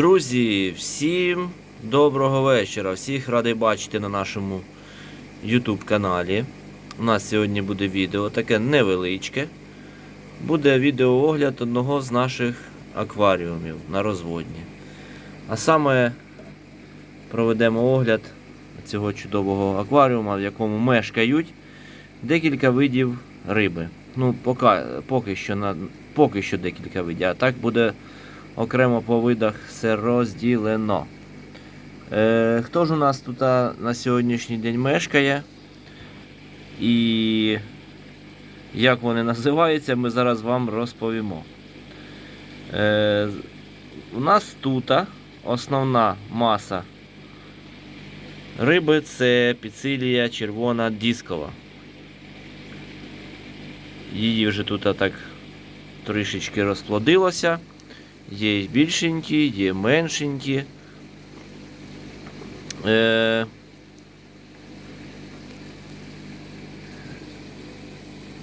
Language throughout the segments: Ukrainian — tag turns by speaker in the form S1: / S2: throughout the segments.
S1: Друзі, всім доброго вечора. Всіх радий бачити на нашому YouTube каналі. У нас сьогодні буде відео таке невеличке. Буде відеоогляд одного з наших акваріумів на розводні. А саме проведемо огляд цього чудового акваріума, в якому мешкають декілька видів риби. Ну, поки, поки, що, поки що декілька видів, а так буде окремо по видах все розділено. Е, хто ж у нас тут на сьогоднішній день мешкає? І як вони називаються, ми зараз вам розповімо. Е, у нас тут основна маса риби це піцилія червона дискова. Її вже тут так трішечки розплодилося. Є більшенькі, є меншенькі. Е...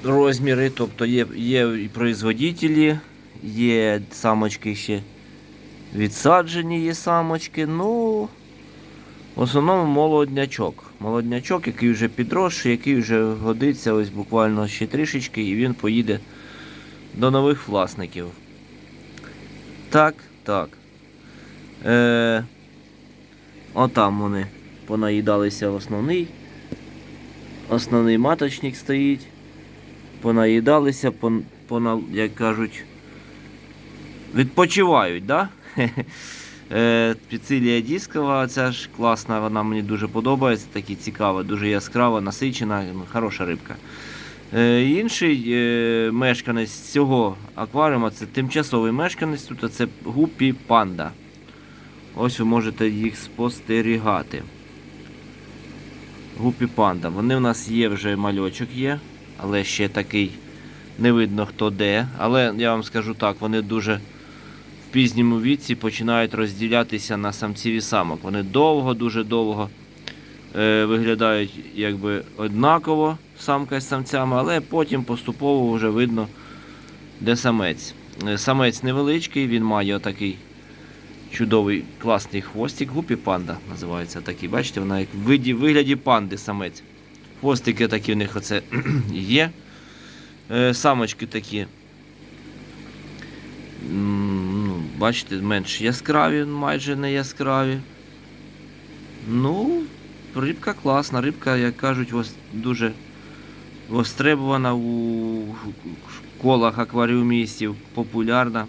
S1: Розміри, тобто є, є і производителі, є самочки ще відсаджені, є самочки. Ну, в основному молоднячок. Молоднячок, який вже підросший, який вже годиться ось буквально ще трішечки, і він поїде до нових власників. Так, так. Е, Отам вони понаїдалися в основний. Основний маточник стоїть. Понаїдалися, пон, пона, як кажуть, відпочивають, да? Е, Піцилія дискова, ця ж класна, вона мені дуже подобається, такі цікава, дуже яскрава, насичена, ну, хороша рибка. Е, Інший е, мешканець цього акваріума це тимчасовий мешканець, тут це гупі панда. Ось ви можете їх спостерігати. Гупі панда. Вони в нас є вже мальочок є, але ще такий не видно хто де. Але я вам скажу так, вони дуже в пізньому віці починають розділятися на самців і самок. Вони довго, дуже довго е, виглядають якби однаково самка з самцями, але потім поступово вже видно, де самець. Е, Самець невеличкий, він має отакий чудовий класний хвостик. Гупі панда називається такий. Бачите, вона як в вигляді панди самець. Хвостики такі в них оце є. Е, Самочки такі. Ну, бачите, менш яскраві, майже не яскраві. Ну, рибка класна, рибка, як кажуть, ось дуже востребована у колах акваріумістів, популярна.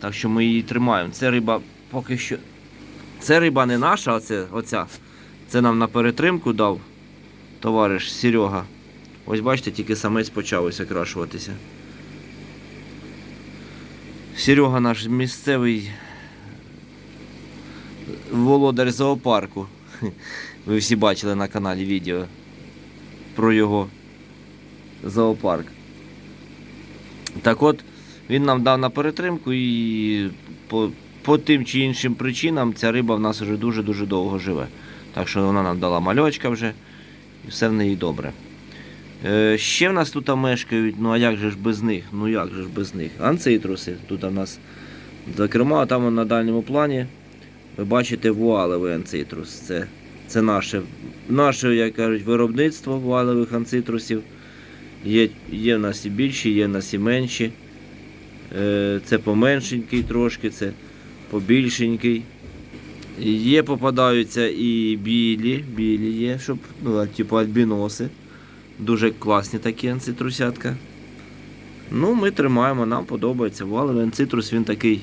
S1: Так що ми її тримаємо. Це риба поки що. Це риба не наша, оце, оця. Це нам на перетримку дав товариш Серега. Ось бачите, тільки самець почав ось окрашуватися. Серега наш місцевий володар зоопарку. Ви всі бачили на каналі відео про його зоопарк. Так от, він нам дав на перетримку і по, по тим чи іншим причинам ця риба в нас вже дуже-дуже довго живе. Так що вона нам дала мальочка вже і все в неї добре. Е, ще в нас тут мешкають, ну а як же ж без них? Ну як же ж без них? Анцитруси. Тут у нас, зокрема, там на дальньому плані ви бачите вуалевий анцитрус. Це, це наше, наше, як кажуть, виробництво вуалевих анцитрусів. Є, є в нас і більші, є в нас і менші. Е, Це поменшенький трошки, це побільшенький. Є попадаються і білі, білі є, щоб, ну, типу альбіноси. Дуже класні такі анцитрусятка. Ну, ми тримаємо, нам подобається. Валовий анцитрус він такий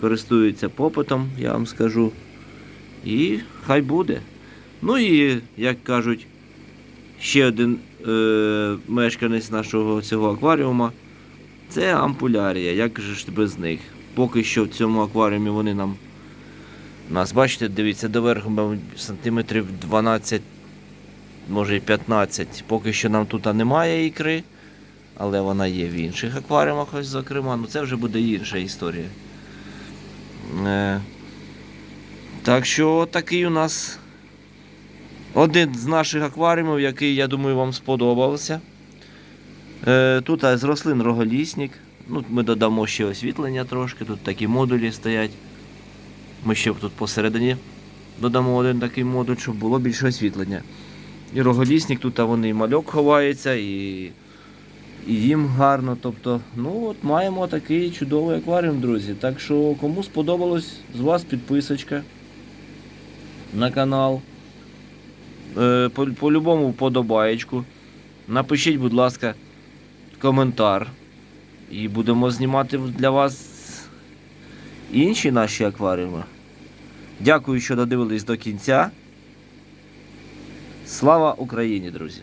S1: користується попитом, я вам скажу. І хай буде. Ну і, як кажуть, ще один е, мешканець нашого цього акваріума це ампулярія. Як же ж без них? Поки що в цьому акваріумі вони нам. Нас, бачите, дивіться, доверху сантиметрів 12, може і 15. Поки що нам тут немає ікри, але вона є в інших акваріумах, ось зокрема. Ну це вже буде інша історія. Е, так що такий у нас один з наших акваріумів, який, я думаю, вам сподобався. Е, тут з рослин роголісник. Ну, ми додамо ще освітлення трошки, тут такі модулі стоять. Ми ще тут посередині додамо один такий модуль, щоб було більше освітлення. І роголісник, тут вони і мальок ховається, і, і їм гарно. Тобто, ну от маємо такий чудовий акваріум, друзі. Так що кому сподобалось, з вас підписочка на канал. Е, по- По-любому вподобаєчку. Напишіть, будь ласка, коментар. І будемо знімати для вас інші наші акваріуми. Дякую, що додивились до кінця. Слава Україні, друзі!